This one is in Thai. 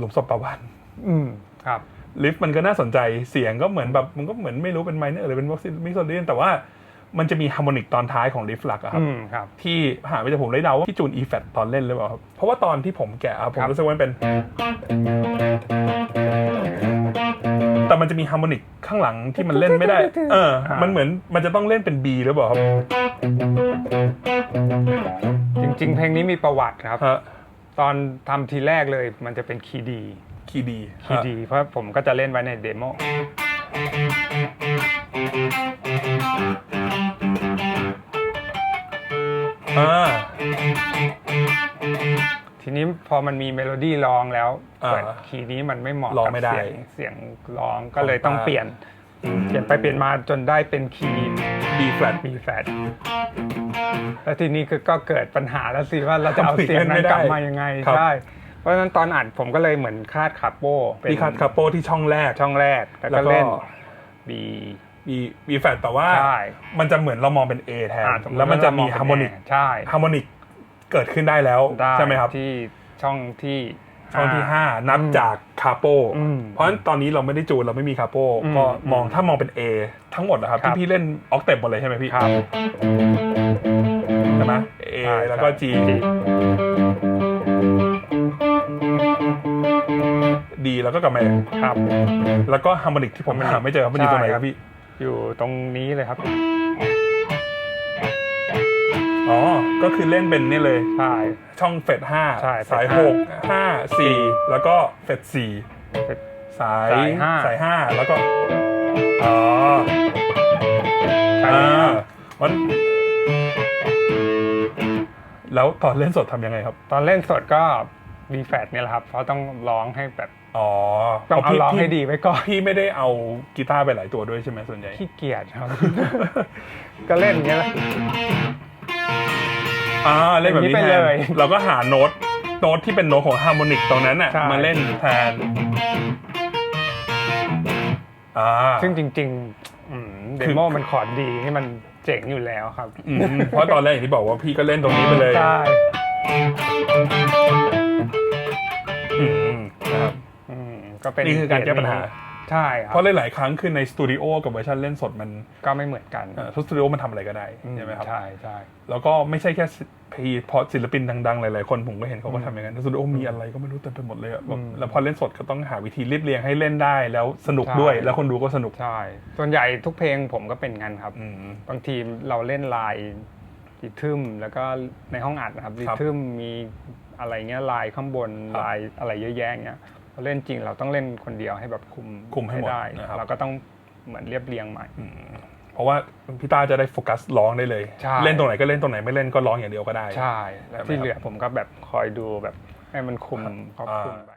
หลุมศพประวัน อืมครับ ลิฟต์มันก็น่าสนใจเสียงก็เหมือนแบบมันก็เหมือนไม่รู้เป็นไมเนอร์หรือเป็นมิกโซเดียนแต่ว่ามันจะมีฮาร์โมนิกตอนท้ายของลิฟต์หลักอะครับอืมครับ ที่หาไปจากผมเลยเดาว่าพี่จูนอีแฟตตอนเล่นหรือเปล่าครับเพราะว่าตอนที่ผมแกะอะผมครับรู้สึกว่ามันเป็น แต่มันจะมีฮาร์โมนิกข้างหลังที่มันเล่นไม่ได้ เออ มันเหมือนมันจะต้องเล่นเป็น B หรือเปล่าครับ จริง ๆ เพลงนี้มีประวัติครับฮะ ตอนทำทีแรกเลยมันจะเป็นคีย์ดีคีย์ดีคีย์ดี เพราะผมก็จะเล่นไว้ในเดโมอ่า ทีนี้พอมันมีเมโลดี้ร้องแล้วอ่าเปิดคีย์นี้มันไม่เหมาะร้องกับไม่ได้เสียงเสียงร้องก็เลยต้องอ่าเปลี่ยน เปลี่ยนไปเปลี่ยนมาจนได้เป็นคีย์ B flat B flat แล้วทีนี้คือก็เกิดปัญหาแล้วสิว่าเราจะเอาทำผิดเสียงเล่นไม่นั้นได้กลับมายังไงครับใช่เพราะฉะนั้นตอนอัดผมก็เลยเหมือนคาดคาโป้เป็นพี่คัดคาโปที่ช่องแรกช่องแรกแล้วแล้วก็ก็เล่น B B B flat แต่ว่าใช่มันจะเหมือนเรามองเป็น A แทนอ่าสติแล้วมันจะมีว่เรฮาร์โมนิกใช่ฮาร์โมนิกเกิดขึ้นได้แล้วได้ใช่ไหมครับที่ช่องที่ ช่องที่ห้า5นับจากคาโปอืมเพราะฉะนั้นตอนนี้เราไม่ได้จูนเราไม่มีคาโปอืมก็มองถ้ามองเป็น A ทั้งหมดนะครับครัที่บพี่เล่นออกเต็ปหมดเลยใช่ไหมพี่ครับใช่ไหม A ใช่แล้วก็ G ใช่ D แล้วก็กลับมาครับ แล้วก็ฮาร์โมนิกที่ผมหาไม่เจอครับมันอยู่ตรงไหนครับพี่ อยู่ตรงนี้เลยครับ อ๋อ ก็คือเล่นเป็นนี่เลย ใช่ ช่องเฟดห้าใช่เฟดสายห้าหกห้าสี่แล้วก็เฟดสี่เป็นสายสายห้า สายห้าแล้วก็ อ๋อใช่อ่าครับวันแล้วตอนเล่นสดทำยังไงครับ ตอนเล่นสดก็ดีแฟตเนี่ยแหละครับเพราะต้องร้องให้แบบอ๋อต้องเอาพี่ร้องพี่ให้ดีไว้ก่อนพี่ไม่ได้เอากีตาร์ไปหลายตัวด้วยใช่ไหมส่วนใหญ่ ขี้เกียจครับ ก็เล่นอย่างเงี้ยแหละ อ่าเล่นแบบนี้อย่างนี้แทไปนเลย เราก็หาโน้ตโน้ตที่เป็นโน้ตของฮาร์โมนิกตรงนั้นน่ะ ใช่ มาเล่นแทนอ่า ซึ่งจริงๆอืมเดคือโมมันคอร์ดดีนี่มันเจ๋งอยู่แล้วครับอืมเพราะตอนแรกอย่างที่บอกว่าพี่ก็เล่นตรงนี้ไปเลยใช่อืมนะครับอืมก็เป็นนี่คือการแก้ปัญหา ใช่ครัเพราะหลาย ๆ ครั้งคือในสตูดิโอกับเวอร์ชันเล่นสดมันก็ไม่เหมือนกันเอ่อทุกสตูดิโอมันทำอะไรก็ได้ใช่ไหมครับใช่ใช่แล้วก็ไม่ใช่แค่พีพอศิลปินดัง ๆ หลาย ๆ คนผมก็เห็นเขาก็ทำอย่างนั้นสตูดิโอมีอะไรก็ไม่รู้เต็มไปหมดเลยอะแบบอืมแล้วพอเล่นสดก็ต้องหาวิธีเรียบเรียงให้เล่นได้แล้วสนุกใช่ด้วย แล้วคนดูก็สนุกใช่ส่วนใหญ่ทุกเพลงผมก็เป็นงั้นครับอืมบางทีเราเล่นลายริทึมแล้วก็ในห้องอัดนะครับริครับทึมมีอะไรเงี้ยลายข้างบนครับลายอะไรเยอะแยะเงี้ย พอเล่นจริงเราต้องเล่นคนเดียวให้แบบคุมคุมให้หมดได้นะครับ เราก็ต้องเหมือนเรียบเรียงใหม่ เพราะว่าพี่ต้าจะได้โฟกัสร้องได้เลย ใช่ เล่นตรงไหนก็เล่นตรงไหนไม่เล่นก็ร้องอย่างเดียวก็ได้ ใช่แล้วที่เหลือผมก็แบบคอยดูแบบให้มันคุมครอบอ่าคลุมไป